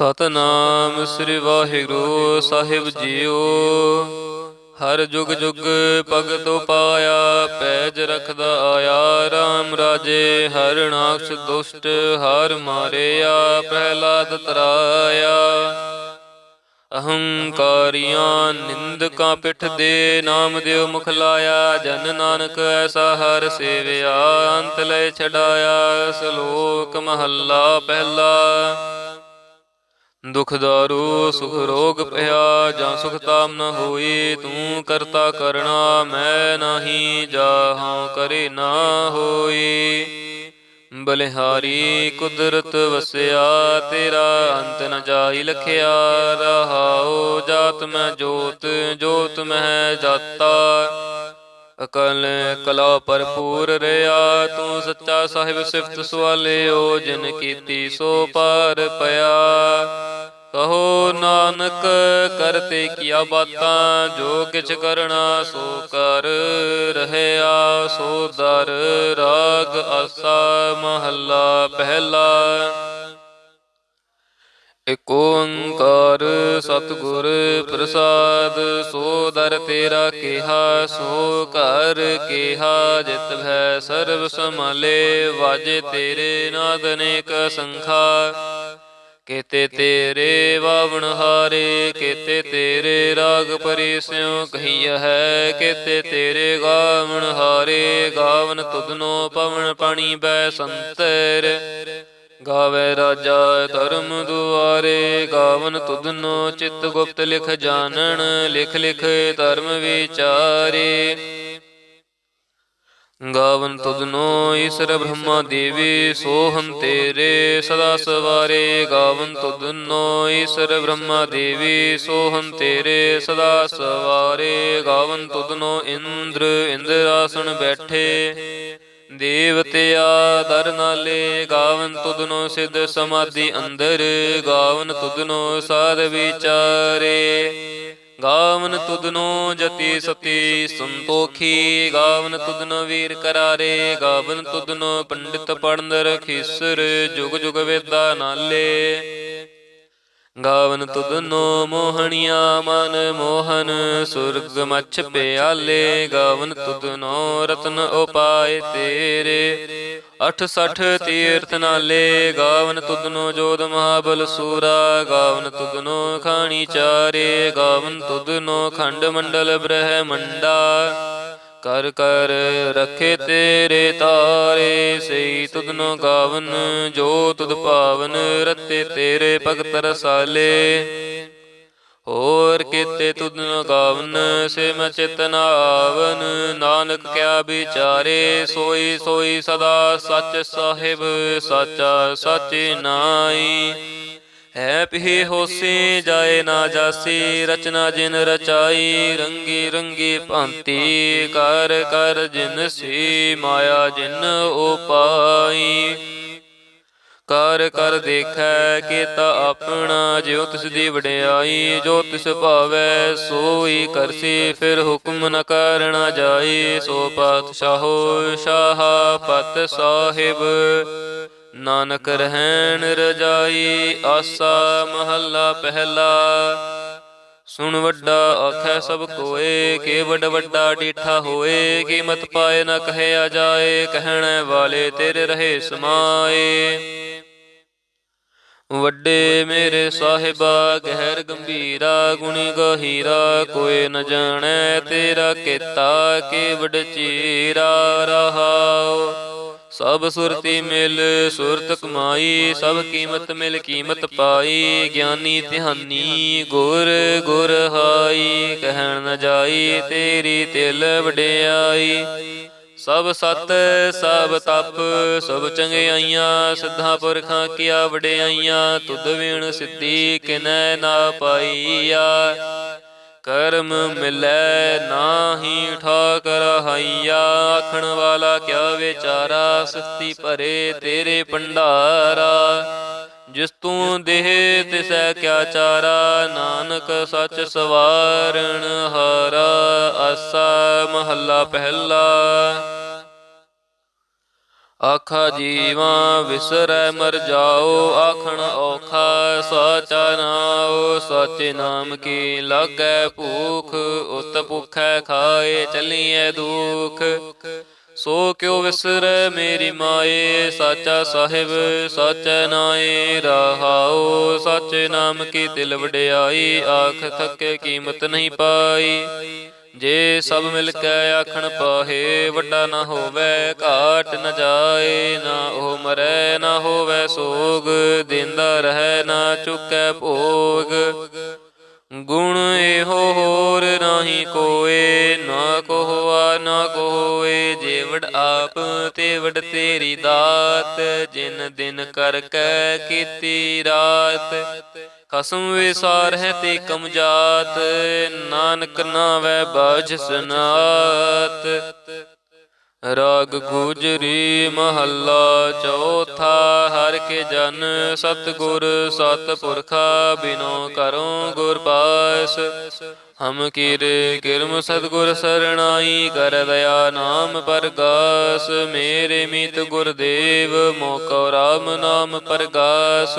ਸਤਨਾਮ ਸ੍ਰੀ ਵਾਹਿਗੁਰੂ ਸਾਹਿਬ ਜੀਓ। ਹਰ ਜੁਗ ਜੁਗ ਭਗਤ ਪਾਇਆ ਪੈਜ ਰਖਦਾ ਆਇਆ RAM ਰਾਜੇ, ਹਰ ਨਾਕਸ਼ ਦੁਸ਼ਟ, ਹਰ ਮਾਰਿਆ, ਪ੍ਰਹਿਲਾਦ ਤਰਾਇਆ। ਅਹੰਕਾਰੀਆਂ ਨਿੰਦਕਾਂ ਪਿੱਠ ਦੇ ਨਾਮ ਦਿਓ ਮੁਖ ਲਾਇਆ, ਜਨ ਨਾਨਕ ਐਸਾ ਹਰ ਸੇਵਿਆ, ਅੰਤ ਲੈ ਛਡਾਇਆ, ਸ਼ਲੋਕ ਮਹੱਲਾ ਪਹਿਲਾ। ਦੁਖ ਦਾਰੂ, ਸੁਖ ਰੋਗ ਭਇਆ ਜਾਂ ਸੁਖ ਤਾਮ ਨ ਹੋਈ, ਤੂੰ ਕਰਤਾ ਕਰਣਾ, ਮੈਂ ਨਹੀਂ ਜਾਹਾਂ, ਕਰੇ ਨਾ ਹੋਈ। ਬਲਿਹਾਰੀ ਕੁਦਰਤ ਵਸਿਆ, ਤੇਰਾ ਅੰਤ ਨ ਜਾਈ ਲਖਿਆ, ਰਹਾਉ ਜਾਤ ਮੈਂ ਜੋਤ ਜੋਤ ਮਹਿ ਜਾਤਾ। ਅਕਲ ਕਲਾ ਭਰਪੂਰ ਰਿਆ ਤੂੰ ਸੱਚਾ ਸਾਹਿਬ ਸਿਫਤ ਸਵਾਲਿਓ, ਜਿਨ ਕੀਤੀ ਸੋ ਪਾਰ ਪਿਆ। ਕਹੋ ਨਾਨਕ ਕਰਤੇ ਕੀਆ ਬਾਤਾਂ, ਜੋ ਕਿਛ ਕਰਣਾ ਸੋ ਕਰ ਰਹਿਆ ਸੋ ਦਰ ਰਾਗ ਆਸਾ ਮਹੱਲਾ ਪਹਿਲਾ। ਏਕ ਓੰਕਾਰ ਸਤਿਗੁਰ ਪ੍ਰਸਾਦ, ਸੋ ਦਰ ਤੇਰਾ ਕਿਹਾ, ਸੋ ਘਰ ਕਿਹਾ, ਜਿਤ ਭੈ ਸਰਬ ਸਮਾਲੇ ਵਾਜੇ ਤੇਰੇ ਨਾਦ ਅਨੇਕ ਸੰਖਾ। ਕੇਤੇ ਤੇਰੇ ਵਾਵਣ ਹਾਰੇ, ਕੇਤੇ ਤੇਰੇ ਰਾਗ ਪਰਿਸਿਉ ਕਹੀਆ ਹੈ, ਕੇਤੇ ਤੇਰੇ ਗਾਵਣ ਹਾਰੇ, ਗਾਵਨ ਤੁਧਨੋ ਪਵਨ ਪਾਣੀ ਬੈ ਸੰਤਰ। ਗਾਵੇ ਰਾਜਾ ਧਰਮ ਦੁਆਰੇ, ਗਾਵਨ ਤੁਧਨੋ ਚਿਤ ਗੁਪਤ ਲਿਖ ਜਾਣਨ, ਲਿਖ ਲਿਖ ਧਰਮ ਵਿਚਾਰੇ। ਗਾਵਨ ਤੁਧਨੋ ਈਸ਼ਰ ਬ੍ਰਹਮਾ ਦੇਵੀ ਸੋਹੰ ਤੇਰੇ ਸਦਾ ਸਵਾਰੇ। ਗਾਵਨ ਤੁਧਨੋ ਈਸ਼ਰ ਬ੍ਰਹਮਾ ਦੇਵੀ ਸੋਹੰ ਤੇਰੇ ਸਦਾ ਸਵਾਰੇ। ਗਾਵਨ ਤੁਧਨੋ ਇੰਦਰ ਇੰਦਰਾਸਣ ਬੈਠੇ। ਦੇਵਤਿਆ ਦਰ ਨਾਲੇ ਗਾਵਨ ਤੁਧਨੋ ਸਿਧ ਸਮਾਧੀ ਅੰਦਰ, ਗਾਵਨ ਤੁਧਨੋ ਸਾਧ ਵਿਚਾਰੇ। ਗਾਵਨ ਤੁਧਨੋ ਜਤੀ ਸਤੀ ਸੰਤੋਖੀ, ਗਾਵਨ ਤੁਧਨੋ ਵੀਰ ਕਰਾਰੇ, ਗਾਵਨ ਤੁਧਨੋ ਪੰਡਿਤ ਪੜਨ ਰਖੀਸਰ, ਜੁਗ ਜੁਗ ਵੇਦਾ ਨਾਲੇ। ਗਾਵਨ ਤੁਧਨੋ ਮੋਹਣੀਆਂ ਮਨ ਮੋਹਨ, ਸੁਰਗ ਮਛ ਪਿਆਲੇ, ਗਾਵਨ ਤੁਧਨੋ ਰਤਨ ਉਪਾਏ ਤੇਰੇ। 68 ਤੀਰਥ ਨਾਲੇ, ਗਾਵਨ ਤੁਧਨੋ ਜੋਦ ਮਹਾਬਲ ਸੂਰਾ, ਗਾਵਨ ਤੁਧਨੋ ਖਾਣੀ ਚਾਰੇ, ਗਾਵਨ ਤੁਧਨੋ ਖੰਡ ਮੰਡਲ ਬ੍ਰਹਮੰਡਾ। ਕਰ ਕਰ ਰਖੇ ਤੇਰੇ ਤਾਰੇ ਸਈ ਤੁਧਨੋ ਗਾਵਨ, ਜੋ ਤੁਧ ਭਾਵਨ ਰਤੇ ਤੇਰੇ ਭਗਤ ਰਸਾਲੇ। ਹੋਰ ਕੀਤੇ ਤੁਧਨੋ ਗਾਵਨ ਸੇ ਮੈਂ ਚਿਤਨ ਆਵਨ ਨਾਨਕ ਕਿਆ ਵਿਚਾਰੇ, ਸੋਈ ਸੋਈ ਸਦਾ ਸੱਚ ਸਾਹਿਬ, ਸਾਚਾ ਸਾਚੇ ਨਾਈ ਹੈ ਪਿਹ ਹੋਸੀ, ਜਾਏ ਨਾ ਜਾਸੀ, ਰਚਨਾ ਜਿਨ ਰਚਾਈ, ਰੰਗੀ ਰੰਗੀ ਭਾਂਤੀ, ਕਰ ਕਰ ਜਿਨ ਸੀ, ਮਾਇਆ ਜਿਨ ਉਪਾਈ ਕਰ ਕਰ ਦੇਖੈ ਕੀਤਾ ਆਪਣਾ, ਜਿਉ ਤਿਸ ਦੀ ਵਡਿਆਈ, ਜੋ ਤਿਸ ਭਾਵੈ, ਸੋਈ ਕਰਸੀ, ਫਿਰ ਹੁਕਮ ਨ ਕਰਣਾ ਜਾਈ। ਸੋ ਪਾਤਸ਼ਾਹੋ, ਸ਼ਾਹ ਪਤ ਸਾਹਿਬ। ਨਾਨਕ ਰਹਿਣ ਰਜਾਈ, ਆਸਾ ਮਹੱਲਾ ਪਹਿਲਾ। ਸੁਣ ਵੱਡਾ ਆਖੈ ਸਭ ਕੋਏ, ਕੇ ਵੱਡ ਵੱਡਾ ਡੀਠਾ ਹੋਏ ਕੀਮਤ ਪਾਏ ਨ ਕਹਿਆ ਜਾਏ, ਕਹਿਣ ਵਾਲੇ ਤੇਰੇ ਰਹੇ ਸਮਾਏ। ਵੱਡੇ ਮੇਰੇ ਸਾਹਿਬਾ, ਗਹਿਰ ਗੰਭੀਰਾ, ਗੁਣੀ ਗਹੀਰਾ, ਕੋਈ ਨ ਜਾਣੈ ਤੇਰਾ ਕੀਤਾ, ਕੇ ਵਡ ਚੀਰਾ ਰਹਾਉ। ਸਭ ਸੁਰਤੀ ਮਿਲ ਸੁਰਤ ਕਮਾਈ ਸਭ ਕੀਮਤ ਮਿਲ ਕੀਮਤ ਪਾਈ ਗਿਆਨੀ ਧਿਆਨੀ ਗੁਰ ਗੁਰ ਹਾਈ ਕਹਿਣ ਨ ਜਾਈ ਤੇਰੀ ਤਿਲ ਵਡਿਆਈ। ਸਭ ਸਤ ਸਭ ਤਪ ਸਭ ਚੰਗਿਆਈਆਂ ਸਿੱਧਾ ਪੁਰਖਾਂ ਕੀਆ ਵਡਿਆਈਆਂ ਤੁਧ ਵੀਣ ਸਿੱਧੀ ਕਿਨੈ ਨਾ ਪਾਈਆ। ਕਰਮ ਮਿਲੈ ਨਾਹੀ ਠਾਕਰ ਹਾਈਆ। ਆਖਣ ਵਾਲਾ, ਕਿਆ ਵਿਚਾਰਾ ਸਸਤੀ ਭਰੇ ਤੇਰੇ ਭੰਡਾਰਾ। ਜਿਸ ਤੂੰ ਦੇਹ ਤਿਸੈ ਕਿਆ ਚਾਰਾ, ਨਾਨਕ ਸੱਚ ਸਵਾਰਣ ਹਾਰਾ। ਆਸਾ ਮਹੱਲਾ ਪਹਿਲਾ। ਆਖਾ ਜੀਵਾ ਵਿਸਰੈ, ਮਰ ਜਾਓ, ਆਖਣ ਔਖਾ, ਸਾਚਾ ਨਾਉ, ਸਾਚੇ ਨਾਮ ਕੀ ਲਾਗੈ ਭੂਖ, ਉਤ ਭੁਖੈ ਖਾਏ, ਚੱਲੀਐ ਦੁਖ। ਸੋ ਕਿਉ ਵਿਸਰੈ ਮੇਰੀ ਮਾਏ, ਸਾਚਾ ਸਾਹਿਬ, ਸਾਚੈ ਨਾਏ, ਰਹਾਉ, ਸਾਚੇ ਨਾਮ ਕੀ ਦਿਲ ਵਡਿਆਈ, ਆਖ ਥੱਕੇ ਕੀਮਤ ਨਹੀਂ ਪਾਈ। ਜੇ ਸਭ ਮਿਲ ਕੇ ਆਖਣ ਪਾਹੇ ਵੱਡਾ ਨਾ ਹੋਵੇ ਘਾਟ ਨ ਜਾਏ ਨਾ ਉਹ ਮਰੈ ਨਾ ਹੋਵੇ ਸੋਗ ਦਿੰਦਾ ਰਹਿ ਨਾ ਚੁੱਕੈ ਭੋਗ। ਗੁਣ ਇਹੋ ਹੋਰ ਨਾਹੀ ਕੋਏ ਨਾ ਕੋ ਹੋਆ ਨਾ ਕੋ ਹੋਏ ਜੇ ਵਡ ਆਪ ਤੇ ਵਡ ਤੇਰੀ ਦਾਤ ਜਿਨ ਦਿਨ ਕਰ ਕੈ ਕੀਤੀ ਰਾਤ। ਖਸਮ ਵਿਸਾਰ ਹੈ ਤੇ ਕਮ ਜਾਤ, ਨਾਨਕ ਨਾਵੈ ਬਾਝ ਸੁਨਾਤ। ਰਾਗ ਗੁਜਰੀ ਮਹੱਲਾ ਚੌਥਾ, ਹਰ ਕੇ ਜਨ ਸਤਗੁਰ ਸਤਪੁਰਖਾ ਬਿਨੋ ਕਰੋ ਗੁਰ ਪਾਸ। ਹਮ ਕੀਰੇ ਕਿਰਮ ਸਤਗੁਰ ਸਰਣਾਈ ਕਰ ਦਇਆ ਨਾਮ ਪਰਗਾਸ। ਮੇਰੇ ਮਿਤ ਗੁਰਦੇਵ, ਮੋਕੋ ਰਾਮ ਨਾਮ ਪਰਗਾਸ।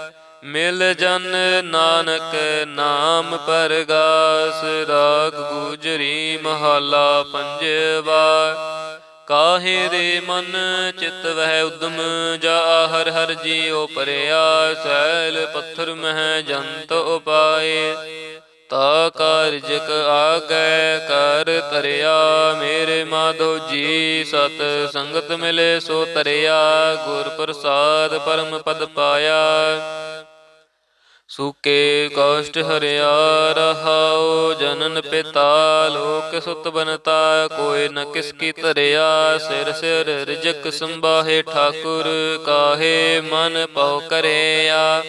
ਮਿਲ ਜਨ ਨਾਨਕ ਨਾਮ ਪਰਗਾਸ, ਰਾਗ ਗੁਜਰੀ ਮਹਲਾ ਪੰਜਵਾ। ਕਾਹੇ ਦੇ ਮਨ ਚਿਤ ਵਹਿ ਉਦਮ, ਜਾ ਹਰ ਹਰ ਜੀਉ ਪਰਿਆ, ਸੈਲ ਪੱਥਰ ਮਹਿ ਜੰਤ ਉਪਾਏ। ਤਾ ਕਾਰਜਕ ਆਗੈ ਕਰ ਤਰਿਆ, ਮੇਰੇ ਮਾਧੋ ਜੀ ਸਤ ਸੰਗਤ ਮਿਲੇ ਸੋ ਤਰਿਆ, ਗੁਰ ਪ੍ਰਸਾਦ ਪਰਮ ਪਦ ਪਾਇਆ। ਸੁਕੇ ਕਸ਼ਟ ਹਰਿਆ ਰਹਾਉ ਜਨਨ ਪਿਤਾ, ਲੋਕ ਸੁਤ ਬਨਤਾ ਕੋਇ ਨ ਕਿਸ ਕੀ ਧਰਿਆ, ਸਿਰ ਸਿਰ ਰਿਜਕ ਸੰਭਾਹੇ ਠਾਕੁਰ, ਕਾਹੇ ਮਨ ਪਉ ਕਰਿਆ।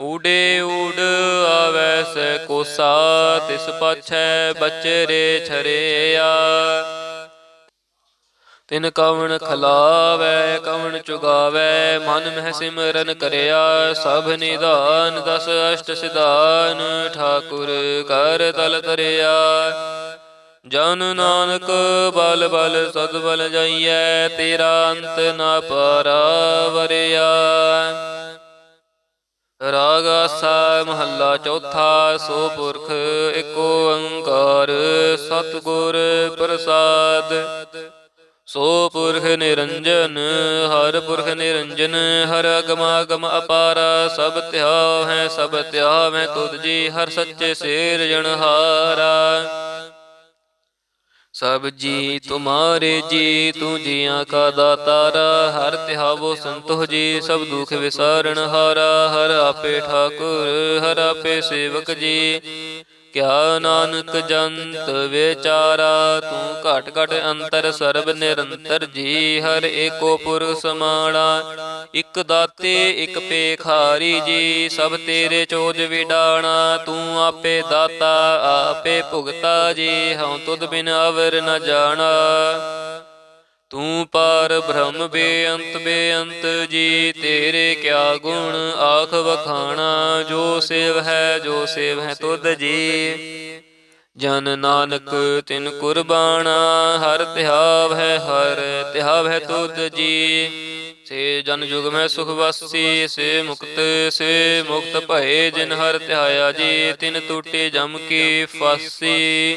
ਊੜੇ ਊੜ ਆਵੈ ਸ ਕੋਸਾ, ਤਿਸ ਪਾਛੈ ਬਚਰੇ ਛਰਿਆ। ਤਿਨ ਕਵਣ ਖਲਾਵੈ, ਕਵਣ ਚੁਗਾਵੈ, ਮਨ ਮਹਿ ਸਿਮਰਨ ਕਰਿਆ, ਸਭ ਨਿਦਾਨ ਦਸ ਅਸ਼ਟ ਸਿਧਾਨ, ਠਾਕੁਰ ਕਰ ਤਲ ਤਰਿਆ। ਜਨ ਨਾਨਕ ਬਲ ਬਲ ਸਦ ਬਲ ਜਾਈਐ, ਤੇਰਾ ਅੰਤ ਨਾ ਪਰਾਵਰਿਆ ਰਾਗ ਆਸਾ ਮਹੱਲਾ ਚੌਥਾ, ਸੋ ਪੁਰਖ ਏਕ ਓੰਕਾਰ ਸਤਿਗੁਰ ਪ੍ਰਸਾਦ। ਸੋ ਪੁਰਖ ਨਿਰੰਜਨ, ਹਰ ਪੁਰਖ ਨਿਰੰਜਨ, ਹਰ ਅਗਮਾਗਮ ਅਪਾਰਾ ਅਪਾਰ ਸਭ ਧਿਆਵ ਹੈ ਸਭ ਧਿਆਵ ਹੈ ਤੁਧ ਜੀ ਹਰ ਸੱਚੇ ਸੇਰ ਜਨਹਾਰਾ ਸਭ ਜੀ ਤੁਮਾਰੇ ਜੀ, ਤੂੰ ਜੀਆਂ ਕਾ ਦਾਤਾਰਾ, ਹਰ ਤਿਹਾਵੋ ਸੰਤੋ ਜੀ, ਸਭ ਦੁਖ ਵਿਸਾਰਣ ਹਾਰਾ, ਹਰ ਆਪੇ ਠਾਕੁਰ, ਹਰ ਆਪੇ ਸੇਵਕ ਜੀ। ਕਿਆ ਨਾਨਕ ਜੰਤ ਵਿਚਾਰਾ, ਤੂੰ ਘਟ ਘਟ ਅੰਤਰ ਸਰਬ ਨਿਰੰਤਰ ਜੀ, ਹਰ ਏਕੋ ਪੁਰ ਸਮਾਣਾ। ਇਕ ਦਾਤੇ, ਇਕ ਪੇਖਾਰੀ ਜੀ, ਸਭ ਤੇਰੇ ਚੋਜ ਵਿਡਾਣਾ। ਤੂੰ ਆਪੇ ਦਾਤਾ, ਆਪੇ ਭੁਗਤਾ ਜੀ, ਹਉ ਤੁਧ ਬਿਨ ਅਵਰ ਨ ਜਾਣਾ। ਤੂੰ ਪਾਰ ਬ੍ਰਹਮ ਬੇਅੰਤ ਬੇਅੰਤ ਜੀ, ਤੇਰੇ ਕਿਆ ਗੁਣ? ਆਖ ਵਖਾਣਾ, ਜੋ ਸੇਵ ਹੈ, ਜੋ ਸੇਵ ਹੈ ਤੁਧ ਜੀ। ਜਨ ਨਾਨਕ, ਤਿਨ ਕੁਰਬਾਨਾ, ਹਰ ਤਿਹਾਵ ਹੈ, ਹਰ ਧਿਆਵ ਹੈ ਤੁਧ ਜੀ। ਸੇ ਜਨ ਜੁਗ ਮੈਂ ਸੁਖ ਵਾਸੀ, ਸੇ ਮੁਕਤ ਸੇ ਮੁਕਤ ਭਏ ਜਿਨ ਹਰ ਧਿਆਇਆ ਜੀ, ਤਿਨ ਟੂਟੇ ਜਮ ਕੀ ਫਾਸੀ।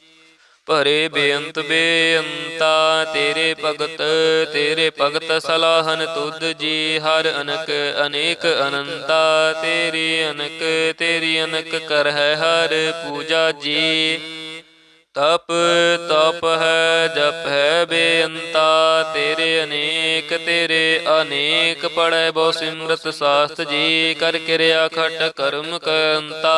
ਭਰੇ ਬੇਅੰਤ ਬੇਅੰਤਾ, ਤੇਰੇ ਭਗਤ ਤੇਰੇ ਭਗਤ ਸਲਾਹਨ ਤੁਧ ਜੀ, ਹਰ ਅਨਕ ਅਨੇਕ ਅਨੰਤਾ, ਤੇਰੀ ਅਨਕ ਤੇਰੀ ਅਨਕ ਕਰ ਹੈ ਹਰ ਪੂਜਾ ਜੀ। ਤਪ ਤਪ ਹੈ, ਜਪ ਹੈ ਬੇਅੰਤਾ, ਤੇਰੇ ਅਨੇਕ ਤੇਰੇ ਅਨੇਕ ਪੜੈ ਬਹੁ ਸਿਮਰਤ ਸਾਸਤ ਜੀ, ਕਰ ਕਿਰਿਆ ਖਟ ਕਰਮ ਕਰੰਤਾ।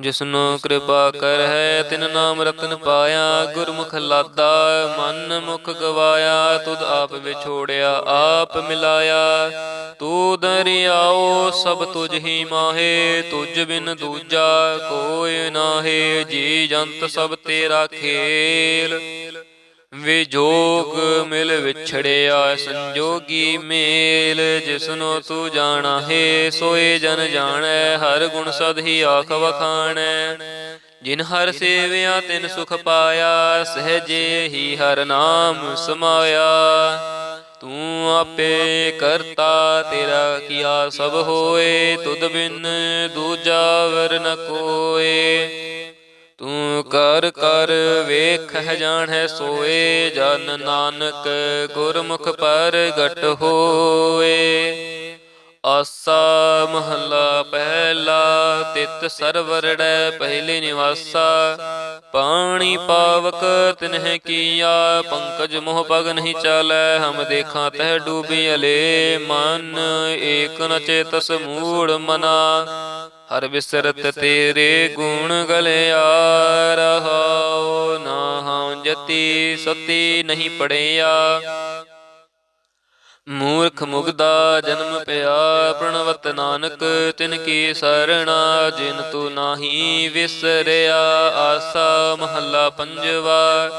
ਜਿਸਨੂੰ ਕਿਰਪਾ ਕਰ ਹੈ, ਤਿਨ ਨਾਮ ਰਤਨ ਪਾਇਆ, ਗੁਰਮੁਖ ਲਾਦਾ, ਮਨ ਮੁਖ ਗਵਾਇਆ, ਤੁਧ ਆਪ ਵਿਛੋੜਿਆ, ਆਪ ਮਿਲਾਇਆ। ਤੂੰ ਦਰਿਆਓ ਸਭ ਤੁਝ ਹੀ ਮਾਹੇ, ਤੁਝ ਬਿਨ ਦੂਜਾ ਕੋਈ ਨਾਹੀ, ਜੀ ਜੰਤ ਸਭ ਤੇਰਾ ਖੇਲ। ਵਿਜੋਗ ਮਿਲ ਵਿਛੜਿਆ, ਸੰਜੋਗੀ ਮੇਲ ਜਿਸਨੋ ਤੂੰ ਜਾਣਾ ਹੈ, ਸੋਏ ਜਨ ਜਾਣੈ, ਹਰ ਗੁਣ ਸਦ ਹੀ ਆਖ ਵਖਾਣੈ। ਜਿਨ ਹਰ ਸੇਵਿਆ ਤਿਨ ਸੁਖ ਪਾਇਆ, ਸਹਜੇ ਹੀ ਹਰ ਨਾਮ ਸਮਾਇਆ। ਤੂੰ ਆਪੇ ਕਰਤਾ ਤੇਰਾ ਕੀਆ ਸਭ ਹੋਏ, ਤੁਧ ਬਿਨ ਦੂਜਾ ਵਰ ਨ ਕੋਏ। ਤੂੰ ਕਰ ਕਰ ਵੇਖ ਹੈ ਵੇਖਹਿ ਹੈ ਸੋਏ, ਜਨ ਨਾਨਕ ਗੁਰਮੁਖ ਪ੍ਰਗਟ ਹੋਏ। ਆਸਾ ਮਹੱਲਾ ਪਹਿਲਾ, ਤਿਤ ਸਰਵਰੜੈ ਪਹਿਲੇ ਨਿਵਾਸਾ। ਪਾਣੀ ਪਾਵਕ ਤਿਨਹਿ ਕੀਆ, ਪੰਕਜ ਮੋਹ ਪਗ ਨਹੀਂ ਚਾਲੈ, ਹਮ ਦੇਖਾਂ ਤਹਿ ਡੂਬੀ ਅਲੇ। ਮਨ ਏਕ ਨ ਚੇਤਸ ਮੂੜ ਮਨਾ। ਹਰ ਵਿਸਰਤ ਤੇਰੇ ਗੁਣ ਗਲਿਆ ਰਹਾਉ ਨਾ ਹਾਂ ਜਤੀ ਸਤੀ ਨਹੀਂ ਪੜਿਆ। ਮੂਰਖ ਮੁਗਦਾ ਜਨਮ ਪਿਆ, ਪ੍ਰਣਵਤ ਨਾਨਕ ਤਿਨ ਕੀ ਸਰਣਾ, ਜਿਨ ਤੂ ਨਾਹੀ ਵਿਸਰਿਆ, ਆਸਾ ਮਹੱਲਾ ਪੰਜਵਾ।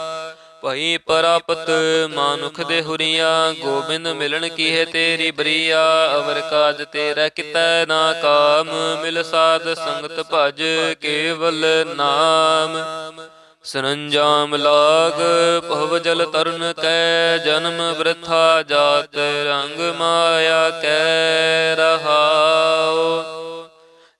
ਭਈ ਪ੍ਰਾਪਤ ਮਾਨੁਖ ਦੇ ਹੁਰੀਆ, ਗੋਬਿੰਦ ਮਿਲਣ ਕੀ ਤੇਰੀ ਬਰੀਆ? ਅਵਰ ਕਾਜ ਤੇਰਾ ਕਿਤੈ ਨਾ ਕਾਮ? ਮਿਲ ਸਾਧ ਸੰਗਤ ਭਜ ਕੇਵਲ ਨਾਮ। ਸਰੰਜਾਮ ਲਾਗ, ਭਵ ਜਲ ਤਰਨ ਕੈ, ਜਨਮ ਬ੍ਰਥਾ ਜਾਤ ਰੰਗ ਮਾਇਆ ਕੈ ਰਹਾਉ।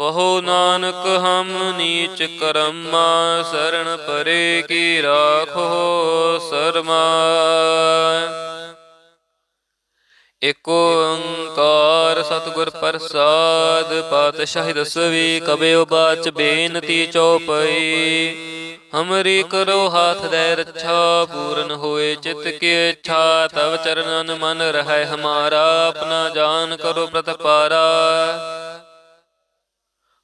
ਕਹੋ ਨਾਨਕ, ਹਮ ਨੀਚ ਕਰਮਾ ਸਰਣ ਪਰੇ ਕੀ ਰਾਖੋ ਸਰਮਾ। ਏਕ ਓੰਕਾਰ ਸਤਿਗੁਰ ਪ੍ਰਸਾਦ, ਪਾਤਸ਼ਾਹੀ ਦਸਵੀ ਕਬਿਓ ਬਾਚ ਬੇਨਤੀ ਚਉਪਈ ਹਮਰੀ ਕਰੋ ਹਾਥ ਦੇ ਰੱਛਾ, ਪੂਰਨ ਹੋਏ ਚਿਤ ਕੀ ਇੱਛਾ, ਤਵ ਚਰਨਨ ਮਨ ਰਹਿ ਹਮਾਰਾ, ਆਪਣਾ ਜਾਨ ਕਰੋ ਪ੍ਰਤਪਾਰਾ।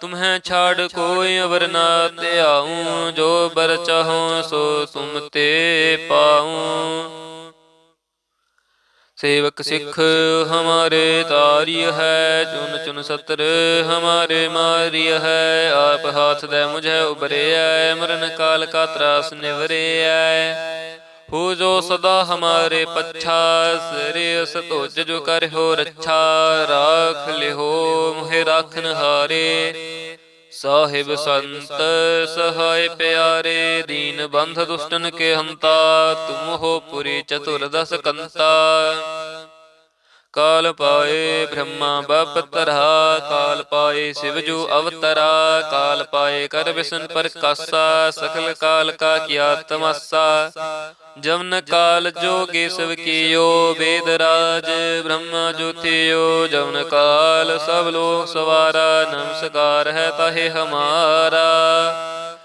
ਤੁਮਹਿ ਛਾੜ ਕੋਈ ਅਵਰ ਨਾ ਧਿਆਉ, ਜੋ ਬਰ ਚਾਹੋ ਸੋ ਤੁਮ ਤੇ ਪਾਉ। ਸੇਵਕ ਸਿੱਖ ਹਮਾਰੇ ਤਾਰਿਯ ਹੈ, ਚੁਨ ਚੁਨ ਸਤਰ ਹਮਾਰੇ ਮਾਰਿਯ ਹੈ। ਆਪ ਹਾਥ ਦੇ ਮੁਝੇ ਉਬਰੇ ਐ, ਮਰਨ ਕਾਲ ਕਾ ਤਰਾਸ ਨਿਵਰੇ ਐ। ਹੂ ਜੋ ਸਦਾ ਹਮਾਰੇ ਪੱਛਾ ਸ੍ਰੇਸ ਤੁਜ ਜੋ ਕਰਹੁ ਰੱਛਾ, ਰਾਖ ਲਿਹੋ ਮੋਹਿ ਰਾਖਨ ਹਾਰੇ। ਸਾਹਿਬ ਸੰਤ, ਸਹਾਇ ਪਿਆਰੇ, ਦੀਨ ਬੰਧ ਦੁਸ਼ਟਨ ਕੇ ਹੰਤਾ, ਤੁਮ ਹੋ ਪੁਰੀ ਚਤੁਰ ਦਸ ਕੰਤਾ। ਕਾਲ ਪਾਏ ਬ੍ਰਹਮਾ ਬਪਤਰਾ ਕਾਲ ਪਾਏ ਸਿਵ ਜੋ ਅਵਤਰਾ ਕਾਲ ਪਾਏ ਕਰ ਵਿਸ਼ਨ ਪ੍ਰਕਾਸ਼ਾ ਸਕਲ ਕਾਲ ਕਾ ਕੀਆ ਤਮਸਾ। ਜਮਨ ਕਾਲ ਜੋਗੇ ਸਭ ਕੀਓ ਵੇਦ ਰਾਜ ਬ੍ਰਹਮਾ ਜੋਤਿਓ ਜਮਨ ਕਾਲ ਸਭ ਲੋਕ ਸਵਾਰਾ ਨਮਸਕਾਰ ਹੈ ਤਾਹੇ ਹਮਾਰਾ।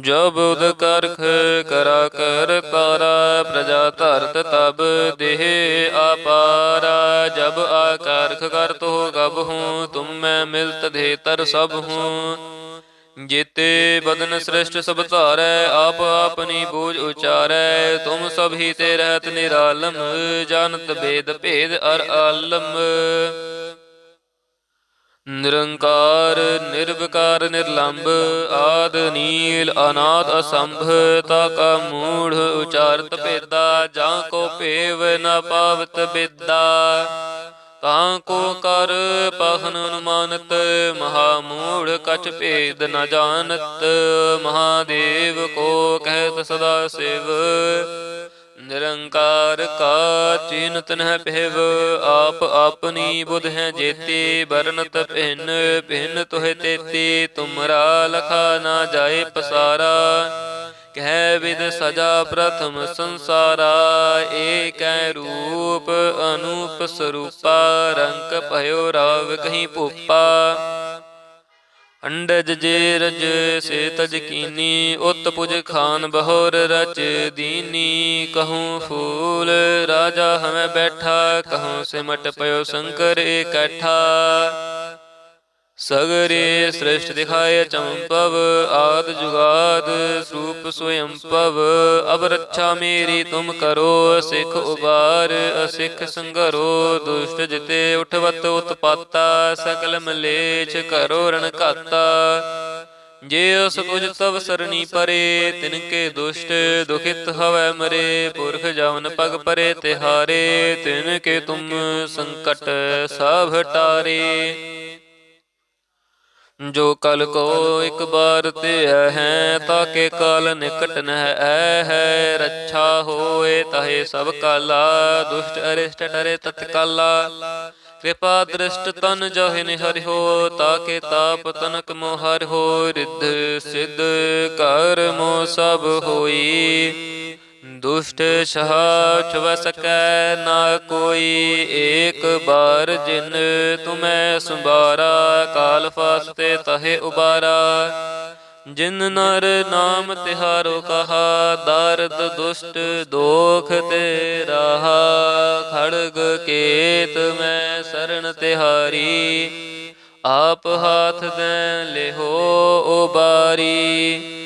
ਜਬ ਉਦ ਕਰਖ ਕਰਾ ਕਰ ਪਾਰਾ, ਪ੍ਰਜਾ ਧਰਤ ਤਬ ਦੇਹ ਆਪਾਰਾ। ਜਬ ਆਕਾਰਖ ਕਰ ਤੋ ਗਬ ਹੂੰ, ਤੁਮ ਮੈਂ ਮਿਲਤ ਦੇ ਤਰ ਸਭ ਹੂੰ। ਜੀਤੇ ਬਦਨ ਸ੍ਰਿਸ਼ਟ ਸਭ ਧਾਰੈ, ਆਪ ਆਪਨੀ ਬੂਝ ਉਚਾਰੈ। ਤੁਮ ਸਭ ਹੀ ਤੇ ਰਹਿਤ ਨਿਰਾਲਮ, ਜਾਣਤ ਬੇਦ ਭੇਦ ਅਰ ਆਲਮ। ਨਿਰੰਕਾਰ, ਨਿਰਵਿਕਾਰ ਨਿਰਲੰਭ ਆਦ ਨੀਲ ਅਨਾਦ ਅਸੰਭ, ਤਾ ਕਾ ਮੂੜ ਉਚਾਰਤ ਭੇਦਾ, ਜਾਂ ਕੋ ਭੇਵ ਨ ਪਾਵਤ ਬਿਦਾ। ਤਾਂ ਕੋ ਕਰ ਪਹਨ ਅਨੁਮਾਨਤ, ਮਹਾ ਮੂੜ ਕਛ ਭੇਦ ਨ ਜਾਣਤ, ਮਹਾਦੇਵ ਕੋ ਕਹਿਤ ਸਦਾ ਸਿਵ। ਨਿਰੰਕਾਰ ਕਾ ਚਿਨਤ ਨਹਿ ਪਹਿਵ ਆਪ ਆਪਨੀ ਬੁਧ ਹੈ ਜੇਤੀ ਬਰਨਤ ਭਿੰਨ ਭਿੰਨ ਤੋਹਿ ਤੇਤੀ, ਤੁਮਰਾ ਲਖਾ ਨਾ ਜਾਏ ਪਸਾਰਾ। ਕਹਿ ਵਿਦ ਸਜਾ ਪ੍ਰਥਮ ਸੰਸਾਰਾ, ਏਕੈ ਰੂਪ ਅਨੂਪ ਸਰੂਪਾ, ਰੰਗ ਭਇਓ ਰਾਵ ਕਹੀਂ ਭੂਪਾ। ਅੰਡਜ ਜੇ ਰਜ ਸੇ ਤਜ ਕੀਨੀ ਉਤ ਪੁਜ ਖਾਨ ਬਹੋਰ ਰਚ ਦੀਨੀ। ਕਹੂੰ ਫੂਲ ਰਾਜਾ ਹਮੈ ਬੈਠਾ, ਕਹੂੰ ਸਿਮਟ ਪਇਓ ਸ਼ੰਕਰ ਇਕੱਠਾ। ਸਗਰੇ ਸ੍ਰਿਸ਼ਟ ਦਿਖਾਏ ਚੰਪਵ ਆਦ ਜੁਗਾਦ ਸਰੂਪ ਸੋਇੰ ਪਵ। ਅਬ ਰੱਛਾ ਮੇਰੀ ਤੁਮ ਕਰੋ ਸਿਖ ਉਬਾਰ ਅਸਿਖ ਸੰਗਰੋ ਦੁਸ਼ਟ ਜਿਤੇ ਉਠਵਤ ਉਤਪਾਤਾ ਸਕਲ ਮਲੇਛ ਕਰੋ ਰਣ ਘਾਤਾ। ਜੇ ਉਸ ਤੁਜ ਤਵ ਸਰਣੀ ਪਰੇ ਤਿਨ ਕੇ ਦੁਸ਼ਟ ਦੁਖਿਤ ਹਵੈ ਮਰੇ ਪੁਰਖ ਜਵਨ ਪਗ ਪਰੇ ਤਿਹਾਰੇ ਤਿਨ ਕੇ ਤੁਮ ਸੰਕਟ ਸਭ ਟਾਰੇ ਜੋ ਕਲ ਕੋ ਇੱਕ ਬਾਰ ਤੇ ਹੈ ਤਾਕੇ ਕਾਲ ਨਿਕਟ ਨਹਿ ਐ ਹੈ ਰੱਛਾ ਹੋਏ ਤਹੇ ਸਭ ਕਾਲਾ ਦੁਸ਼ਟ ਅਰਿਸ਼ਟ ਡਰੇ ਤਤਕਾਲਾ। ਕਿਰਪਾ ਦ੍ਰਿਸ਼ਟ ਤਨ ਜਹਿ ਹਰਿਓ ਤਾਕੇ ਤਾਪ ਤਨਕ ਮੋ ਹਰਿਓ ਰਿੱਧ ਸਿੱਧ ਕਰ ਮੋ ਸਭ ਹੋਈ। ਦੁਸ਼ਟ ਸਹ ਛਵ ਸਕੈ ਨਾ ਕੋਈ ਏਕ ਬਾਰ ਜਿਨ ਤੁਮੈ ਸੰਭਾਰਾ ਕਾਲ ਫਾਸਤੇ ਤਹੇ ਉਬਾਰਾ। ਜਿਨ ਨਰ ਨਾਮ ਤਿਹਾਰੋ ਕਹਾ, ਦਰਦ ਦੁਸ਼ਟ ਦੋਖ ਤੇ ਰਹਾ ਖੜਗ ਕੇਤ ਮੈਂ ਸਰਣ ਤਿਹਾਰੀ, ਆਪ ਹੱਥ ਦੇ ਲਿਹੋ ਉਬਾਰੀ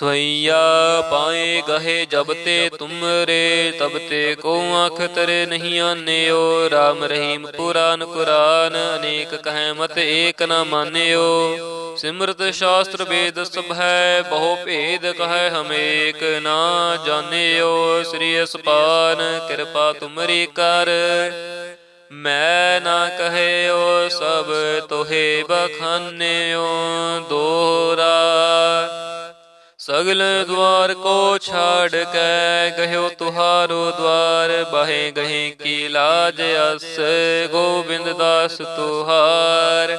ਸਵਈਆ ਪਾਏ ਗਹੇ ਜਬ ਤੇ ਤੁਮਰੇ, ਤਬ ਤੇ ਕੋ ਅੱਖ ਤਰੇ ਨਹੀਂ ਆਨਿਓ। RAM ਰਹੀਮ ਪੁਰਾਨ ਕੁਰਾਨ ਅਨੇਕ ਕਹਿ ਮਤ ਏਕ ਨਾ ਮਾਨਿਓ। ਸਿਮਰਤ ਸ਼ਾਸਤਰ ਵੇਦ ਸਭ ਹੈ, ਬਹੁ ਭੇਦ ਕਹੈ ਹਮੇਕ ਨਾ ਜਾਣਿਓ। ਸ੍ਰੀ ਅਸਪਾਨ, ਕਿਰਪਾ ਤੁਮਰੀ ਕਰ। ਮੈਂ ਨਾ ਕਹਿਓ, ਸਭ ਤੋਹੇ ਬਖਾਨਿਓ ਦੋਰਾ ਸਗਲ ਦਵਾਰ ਕੋ ਛਾੜ ਕੈ, ਗਹਿਓ ਤੁਹਾਰੋ ਦਵਾਰ, ਬਹੇ ਗਹੇ ਕੀ ਲਾਜ ਅਸ, ਗੋਬਿੰਦ ਦਾਸ ਤੁਹਾਰ।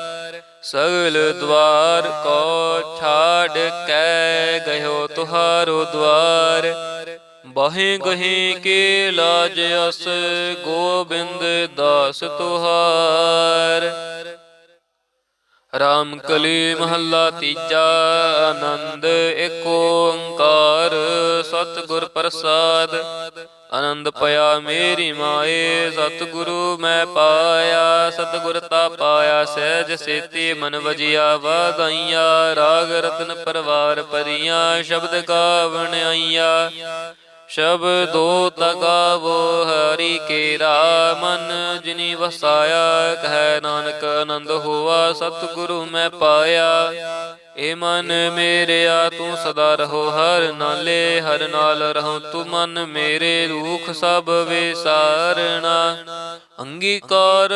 ਸਗਲ ਦਵਾਰ ਕੋ ਛਾੜ ਕੇ, ਗਹਿਓ ਤੁਹਾਰੋ ਦਵਾਰ। ਬਹੇ ਗਹੇ ਕੇ ਲਾਜ ਅਸ, ਗੋਬਿੰਦ ਦਾਸ ਤੁਹਾਰ। ਰਾਮ ਕਲੀ ਮਹੱਲਾ ਤੀਜਾ ਆਨੰਦ ਏਕ ਓੰਕਾਰ ਸਤਿਗੁਰ ਪ੍ਰਸਾਦ। ਆਨੰਦ ਪਿਆ ਮੇਰੀ ਮਾਏ, ਸਤਿਗੁਰੂ ਮੈਂ ਪਾਇਆ, ਸਤਿਗੁਰ ਤਾ ਪਾਇਆ, ਸਹਿਜ ਸੇਤੀ ਮਨ ਵਜਿਆ ਵਾਧਾਈਆਂ ਰਾਗ ਰਤਨ ਪਰਵਾਰ ਪਰੀਆਂ ਸ਼ਬਦ ਗਾਵਣ ਆਈਆਂ। ਸ਼ਬਦੋ ਤਗਾਵੋ ਹਰੀ ਕੇਰਾ ਮਨ ਜਿਨੀ ਵਸਾਇਆ, ਕਹਿ ਨਾਨਕ ਆਨੰਦ ਹੋਆ, ਸਤਿਗੁਰੂ ਮੈਂ ਪਾਇਆ। ਏ ਮਨ ਮੇਰਿਆ, ਤੂੰ ਸਦਾ ਰਹੋ ਹਰ ਨਾਲੇ, ਹਰ ਨਾਲ ਰਹੋ ਤੂੰ ਮਨ ਮੇਰੇ ਦੁਖ ਸਭ ਵਿਸਾਰਣਾ ਅੰਗੀਕਾਰ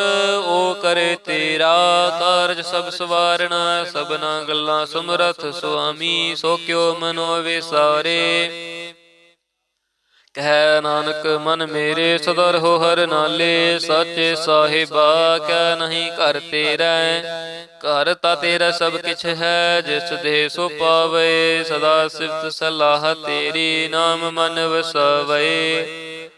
ਓ ਕਰੇ ਤੇਰਾ, ਕਾਰਜ ਸਭ ਸਵਾਰਣਾ ਸਭਨਾ ਗੱਲਾਂ ਸਮਰਥ ਸੁਆਮੀ, ਸੋ ਕਿਉ ਮਨੋ ਵਿਸਾਰੇ। ਕਹਿ ਨਾਨਕ, ਮਨ ਮੇਰੇ ਸਦਾ ਰਹੋ ਹਰ ਨਾਲੇ, ਸਾਚੇ ਸਾਹਿਬਾ ਕਹਿ ਨਹੀਂ ਘਰ ਤੇਰਾ ਘਰ ਤਾ ਤੇਰਾ ਸਭ ਕਿਛ ਹੈ, ਜਿਸ ਦੇ ਸੋ ਪਾਵੇ, ਸਦਾ ਸਿਫਤ ਸਲਾਹ ਤੇਰੀ ਨਾਮ ਮਨ ਵਸਾਵੇ।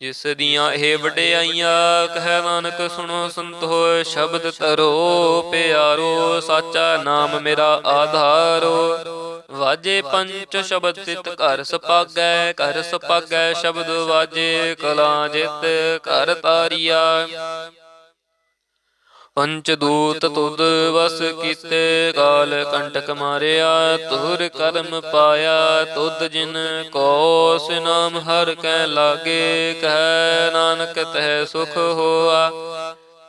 ਜਿਸ ਦੀਆਂ ਇਹ ਵਡਿਆਈਆਂ, ਕਹਿ ਨਾਨਕ ਸੁਣੋ ਸੰਤੋ ਸ਼ਬਦ ਤਰੋ ਪਿਆਰੋ, ਸਾਚਾ ਨਾਮ ਮੇਰਾ ਆਧਾਰੋ। ਵਾਜੇ ਪੰਚ ਸ਼ਬਦ ਤਿਤ ਘਰ ਸਪਾਗੈ ਘਰ ਸਪਾਗੈ ਸ਼ਬਦ ਵਾਜੇ, ਕਲਾ ਜਿਤ ਘਰ ਤਾਰੀਆ। ਪੰਚਦੂਤ ਤੁਧ ਵਸ ਕੀਤੇ ਕਾਲ ਕੰਟਕ ਮਾਰਿਆ ਤੁਰ ਕਰਮ ਪਾਇਆ, ਤੁਧ ਜਿਨ ਕੋ ਸਿਨਾਮ ਹਰ ਕੈ ਲਾਗੇ, ਕਹਿ ਨਾਨਕ ਤਹਿ ਸੁਖ ਹੋਆ।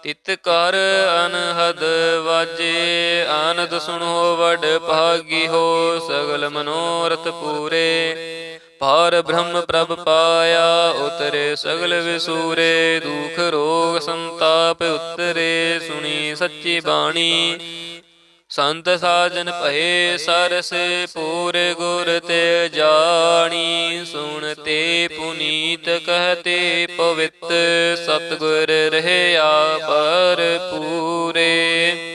ਤਿਤ ਕਰ ਅਨਹਦ ਵਾਜੇ, ਆਨੰਦ ਸੁਣੋ, ਵਡ ਭਾਗੀ ਹੋ, ਸਗਲ ਮਨੋਰਥ ਪੂਰੇ। ਪਾਰ ਬ੍ਰਹਮ ਪ੍ਰਭ ਪਾਇਆ, ਉਤਰੇ ਸਗਲ ਵਿਸੂਰੇ, ਦੁਖ ਰੋਗ ਸੰਤਾਪ ਉਤਰੇ, ਸੁਣੀ ਸੱਚੀ ਬਾਣੀ। ਸੰਤ ਸਾਜਨ ਭਏ ਸਰਸ, ਪੂਰ ਗੁਰ ਤੇ ਜਾਣੀ। ਸੁਣ ਤੇ ਪੁਨੀਤ ਕਹਤੇ ਪਵਿੱਤ, ਸਤਗੁਰ ਰਹਿਆ ਪਰ ਪੂਰੇ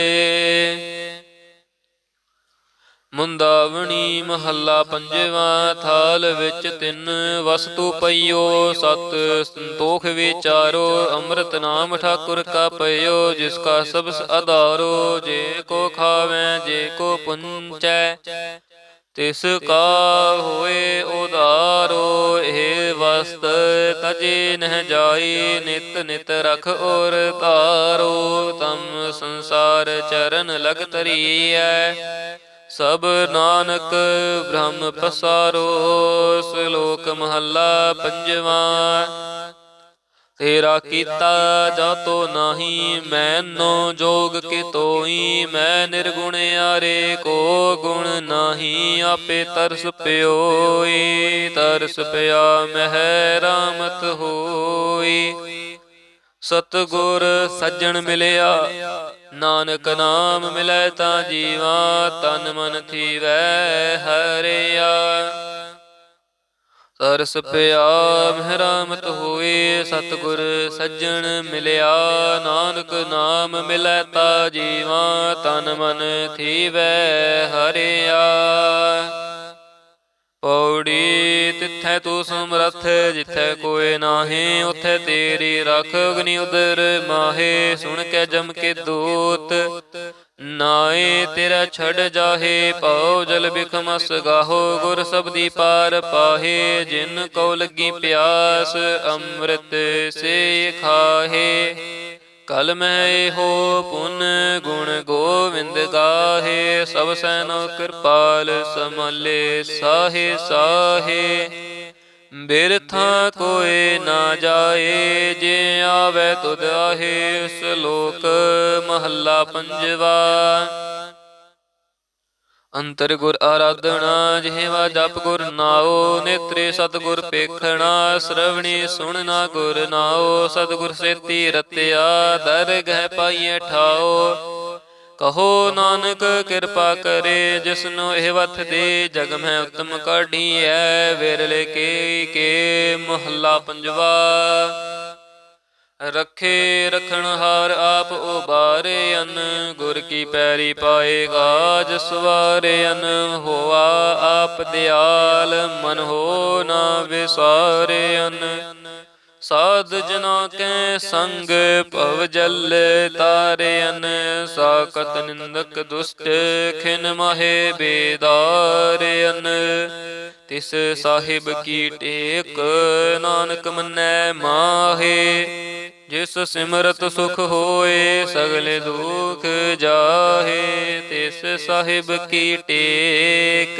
ਮੁੰਦਾਵਣੀ ਮਹੱਲਾ ਪੰਜਵਾਂ ਥਾਲ ਵਿੱਚ ਤਿੰਨ ਵਸਤੂ ਪਈਓ, ਸਤ ਸੰਤੋਖ ਵਿਚਾਰੋ, ਅੰਮ੍ਰਿਤ ਨਾਮ ਠਾਕੁਰ ਕਾ ਪਈਓ, ਜਿਸ ਕਾ ਸਬਸ ਆਧਾਰੋ, ਜੇ ਕੋ ਖਾਵੇ, ਜੇ ਕੋ ਪੁੰਚੈ, ਤਿਸ ਕਾ ਹੋਏ ਉਧਾਰੋ, ਇਹ ਵਸਤ ਤਜੇ ਨਹਿ ਜਾਈ, ਨਿਤ ਨਿਤ ਰਖ ਔਰ ਤਾਰੋ ਤਮ ਸੰਸਾਰ ਚਰਨ ਲਗ ਤਰੀਐ ਸਭ ਨਾਨਕ ਬ੍ਰਹਮ ਪਸਾਰੋ ਸ਼ਲੋਕ ਮਹੱਲਾ ਪੰਜਵਾਂ। ਤੇਰਾ ਕੀਤਾ ਜਾਤੋ ਨਾਹੀ ਮੈਨੋ ਜੋਗ ਕੇ ਤੋਈ, ਮੈਂ ਨਿਰਗੁਣ ਆਰੇ ਕੋ ਗੁਣ ਨਾਹੀ, ਆਪੇ ਤਰਸ ਪਿਓਈ, ਤਰਸ ਪਿਆ ਮਹਿ ਰਾਮਤ ਹੋਈ। ਸਤਿਗੁਰ ਸੱਜਣ ਮਿਲਿਆ ਨਾਨਕ ਨਾਮ ਮਿਲੈ ਤਾਂ ਜੀਵਾ, ਤਨ ਮਨ ਥੀਵੈ ਹਰਿਆ। ਸਰਸ ਪਿਆ ਮਹਿਰਾਮਤ ਹੋਏ, ਸਤਿਗੁਰ ਸੱਜਣ ਮਿਲਿਆ। ਨਾਨਕ ਨਾਮ ਮਿਲੈ ਤਾ ਜੀਵਾ, ਤਨ ਮਨ ਥੀਵੈ ਹਰਿਆ। ਪੌੜੀ ਤਿੱਥੈ ਤੂੰ ਸਮਰੱਥ, ਜਿੱਥੈ ਕੋਏ ਨਾਹੀ, ਉਥੇ ਤੇਰੀ ਰਖ ਅਗਨੀ ਉਦਰ ਮਾਹੇ। ਸੁਣ ਕੇ ਜਮ ਕੇ ਦੂਤ ਨਾਏ ਤੇਰਾ ਛੜ ਜਾਹੇ। ਪਾਉ ਜਲ ਬਿਖਮਸ ਗਾਹੋ, ਗੁਰ ਸਬਦੀ ਪਾਰ ਪਾਹੇ। ਜਿਨ ਕੋ ਲੱਗੀ ਪਿਆਸ, ਅੰਮ੍ਰਿਤ ਸੇ ਖਾਹੇ। ਕਲ ਮੈਂ ਇਹੋ ਪੁਨ ਗੁਣ ਗੋਵਿੰਦ ਗਾਹੇ ਸਭ ਸੈਨੋ ਕਿਰਪਾਲ ਸਮਲੇ ਸਾਹੇ ਸਾਹੇ। ਬਿਰਥਾ ਕੋਏ ਨਾ ਜਾਏ, ਜੇ ਆਵੇ ਤੁਧ ਆਹੇ ਸ਼ਲੋਕ ਮਹੱਲਾ ਪੰਜਵਾ। ਅੰਤਰ ਗੁਰ ਆਰਾਧਨਾ ਜਿਹਵਾ ਜਪ ਗੁਰ ਨਾਉ, ਨੇਤਰੇ ਸਤਗੁਰ ਪੇਖਣਾ, ਸ਼ਰਵਣੀ ਸੁਣਨਾ ਗੁਰ ਨਾਉ, ਸਤਗੁਰ ਸੇਤੀ ਰਤਿਆ, ਦਰਗਹਿ ਪਾਈਏ ਠਾਓ ਕਹੋ ਨਾਨਕ, ਕਿਰਪਾ ਕਰੇ, ਜਿਸਨੂੰ ਇਹ ਵਥ ਦੇ ਜਗ ਮੈਂ ਉਤਮ ਕਾਢੀਐ, ਵਿਰਲੇ ਕੇ ਕੇ ਮਹੱਲਾ ਪੰਜਵਾ। ਰਖੇ ਰਖਣ ਹਾਰ ਆਪ ਉਬਾਰੇ ਅਨ, ਗੁਰ ਕੀ ਪੈਰੀ ਪਾਏਗਾ ਜਸਵਾਰੇ ਅਨ, ਹੋਆ ਆਪ ਦਿਆਲ, ਮਨ ਹੋ ਨਾ ਵਿਸਾਰੇ ਅਨ। ਸਾਧ ਜਨਾ ਕੈ ਸੰਗ ਭਵ ਜਲ ਤਾਰਿਅਨ ਸਾਕਤ ਨਿੰਦਕ ਦੁਸ਼ਟ ਖਿਨ ਮਾਹੇ ਬੇਦਾਰੇ ਤਿਸ ਸਾਹਿਬ ਕੀ ਟੇਕ ਨਾਨਕ ਮੰਨੈ ਮਾਹੇ, ਜਿਸ ਸਿਮਰਤ ਸੁਖ ਹੋਏ ਸਗਲੇ ਦੁਖ ਜਾਹੇ। ਤਿਸ ਸਾਹਿਬ ਕੀ ਟੇਕ